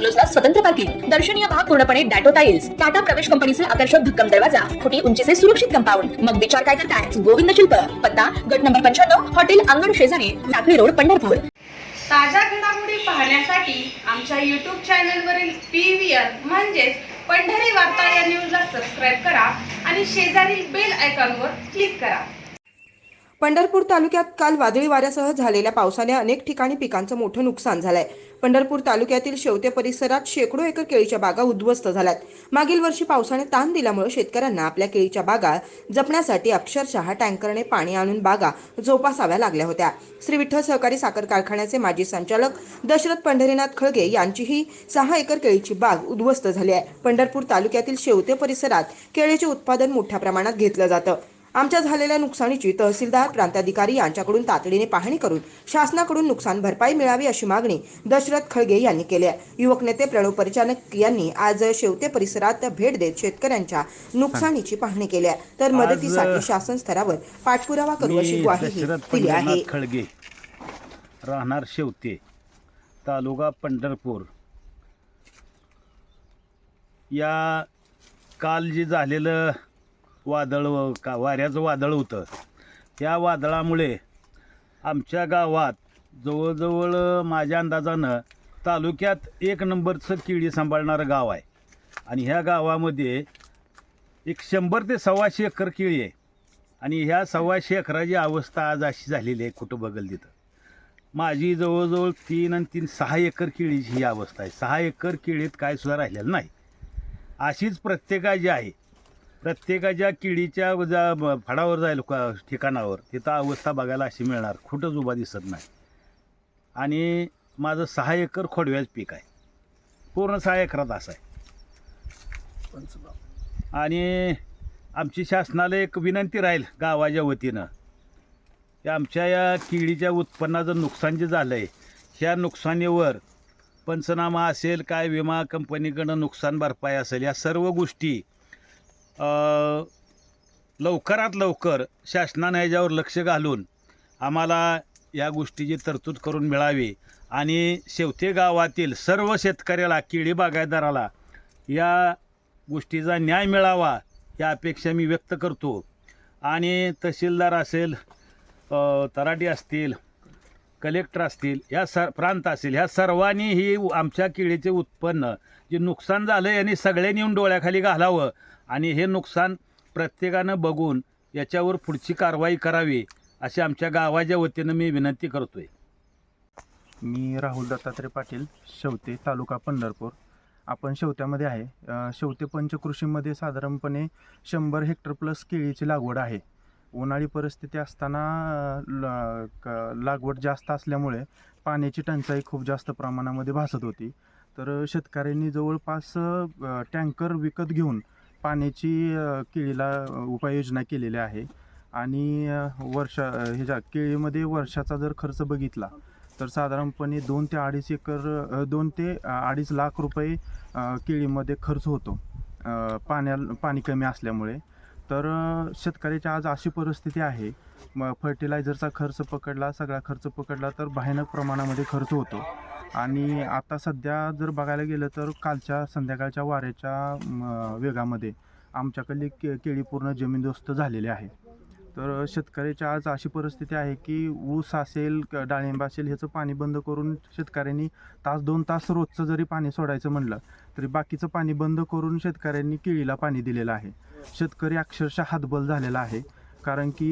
बंगलोजला स्वतंत्र पार्किंग. दर्शनीय भाग पूर्णपणे डॅटो टाइल्स टाटा प्रवेश कंपनीचे आकर्षक भक्कम दरवाजा. फुटी उंचीचे सुरक्षित कंपाऊंड. मग विचार काय करताय? गोविंद शिल्प. पत्ता गट नंबर पंच्याण्णव हॉटेल अंगण शेजारी लाकडी रोड पंढरपूर. ताज्या घडामोडी पाहण्यासाठी आमच्या यूट्यूब चॅनलवरील पी व्ही आर म्हणजेच पंढरी वार्ता या न्यूजला सबस्क्राईब करा आणि शेजारील बेल आयकॉनवर क्लिक करा. पंढरपूर तालुक्यात काल वादळी वाऱ्यासह झालेल्या पावसाने अनेक ठिकाणी पिकांचं मोठं नुकसान झालंय. पंढरपूर तालुक्यातील शेवते परिसरात शेकडो एकर केळीच्या बागा उद्ध्वस्त झाल्यात. मागील वर्षी पावसाने ताण दिल्यामुळे शेतकऱ्यांना आपल्या केळीच्या बागा जपण्यासाठी अक्षरशः टँकरने पाणी आणून बागा जोपासाव्या लागल्या होत्या. श्री विठ्ठल सहकारी साखर कारखान्याचे माजी संचालक दशरथ पंढरीनाथ खळगे यांचीही सहा एकर केळीची बाग उद्ध्वस्त झाली आहे. पंढरपूर तालुक्यातील शेवते परिसरात केळीचे उत्पादन मोठ्या प्रमाणात घेतलं जातं. आमच्या झालेल्या नुकसानीची तहसीलदार प्रांताधिकारी यांच्याकडून तातडीने पाहणी करून शासनाकडून नुकसान भरपाई मिळावी अशी मागणी दशरथ खळगे यांनी केली आहे. युवक नेते प्रणव परिचारक यांनी आज शेवते परिसरात भेट देत शेतकऱ्यांच्या नुकसानीची पाहणी केली आहे. तर मदतीसाठी शासन स्तरावर पाठपुरावा करू अशी ग्वाही दिली आहे. खळगे राहणार शेवते तालुका पंढरपूर. या काल जे झालेलं वादळ व- का वाऱ्याचं वादळ होतं. त्या वादळामुळे आमच्या गावात जवळजवळ माझ्या अंदाजानं तालुक्यात एक नंबरचं किडी सांभाळणारं गाव आहे. आणि ह्या गावामध्ये एक शंभर ते सव्वाशे एकर केळी आहे. आणि ह्या सव्वाशे एकराची अवस्था आज अशी झालेली आहे कुठं बघल तिथं. माझी जवळजवळ तीन आणि तीन सहा एकर केळीची ही अवस्था आहे. सहा एकर केळीत काय सुद्धा राहिलेलं नाही. अशीच प्रत्येकाची आहे प्रत्येकाच्या किडीच्या ज्या ब- फडावर जाईल का- ठिकाणावर. तिथं अवस्था बघायला अशी मिळणार. कुठंच उभा दिसत नाही. आणि माझं सहा एकर खोडव्याच पीक आहे. पूर्ण सहा एकरात असं आहे. आणि आमची शासनाला एक विनंती राहील गावाच्या वतीनं. की आमच्या या किडीच्या उत्पन्नाचं नुकसान जे झालं आहे ह्या नुकसानीवर पंचनामा असेल काय विमा कंपनीकडं नुकसान भरपाई असेल या सर्व गोष्टी लवकरात लवकर शासनानं ह्याच्यावर लक्ष घालून आम्हाला या गोष्टीची तरतूद करून मिळावी. आणि शेवते गावातील सर्व शेतकऱ्याला केळी बागायतदाराला या गोष्टीचा न्याय मिळावा या अपेक्षा मी व्यक्त करतो. आणि तहसीलदार असेल तराटी असतील कलेक्टर असतील या सर प्रांत असेल ह्या सर्वांनी ही आमच्या केळीचे उत्पन्न जे नुकसान झालं यांनी सगळ्यांनी येऊन डोळ्याखाली घालावं. आणि हे नुकसान प्रत्येकानं बघून याच्यावर पुढची कारवाई करावी अशी आमच्या गावाच्या वतीनं मी विनंती करतोय. मी राहुल दत्तात्रय पाटील शेवते तालुका पंढरपूर. आपण शेवत्यामध्ये आहे. शेवते पंचकृषीमध्ये साधारणपणे शंभर हेक्टर प्लस केळीची लागवड आहे. उन्हाळी परिस्थिती असताना ल- क- लागवड जास्त असल्यामुळे पाण्याची टंचाई खूप जास्त प्रमाणामध्ये भासत होती. तर शेतकऱ्यांनी जवळपास टँकर विकत घेऊन पाण्याची अ, केळीला अ, उपाययोजना केलेली आहे. आणि अ, वर्षा अ, ह्याच्या केळीमध्ये वर्षाचा जर खर्च बघितला तर साधारणपणे दोन ते अडीच एकर अ, दोन ते अ, अडीच लाख रुपये अ, केळीमध्ये खर्च होतो अ, पाण्या पाणी कमी असल्यामुळे. तर अ, शेतकऱ्याची आज अशी परिस्थिती आहे मग फर्टिलायझरचा खर्च पकडला सगळा खर्च पकडला तर भयानक प्रमाणामध्ये खर्च होतो. आणि आता सध्या जर बघायला गेलं तर कालच्या संध्याकाळच्या वाऱ्याच्या वेगामध्ये आमच्याकडली के केळी पूर्ण जमीनदोस्त झालेली आहे. तर शेतकऱ्याच्या आज अशी परिस्थिती आहे की ऊस असेल डाळिंब असेल ह्याचं पाणी बंद करून शेतकऱ्यांनी तास दोन तास रोजचं जरी पाणी सोडायचं म्हणलं तरी बाकीचं पाणी बंद करून शेतकऱ्यांनी केळीला पाणी दिलेलं आहे. शेतकरी अक्षरशः हातबल झालेला आहे. कारण की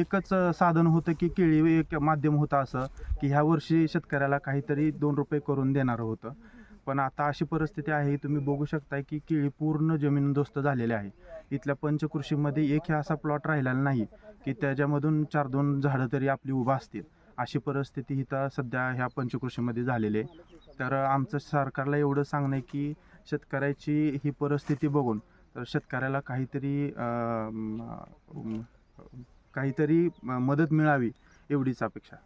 एकच साधन होतं की केळी एक माध्यम होतं असं की ह्या वर्षी शेतकऱ्याला काहीतरी दोन रुपये करून देणारं होतं. पण आता अशी परिस्थिती आहे तुम्ही बघू शकताय की केळी पूर्ण जमीनदोस्त झालेली आहे. इथल्या पंचकृषीमध्ये एक असा प्लॉट राहिलेला नाही की त्याच्यामधून चार दोन झाडं तरी आपली उभा असतील. अशी परिस्थिती इथं सध्या ह्या पंचकृषीमध्ये झालेली आहे. तर आमचं सरकारला एवढं सांगणं आहे की शेतकऱ्याची ही परिस्थिती बघून तर शेतकऱ्याला काहीतरी म, काहीतरी मदत मिळावी एवढीच अपेक्षा.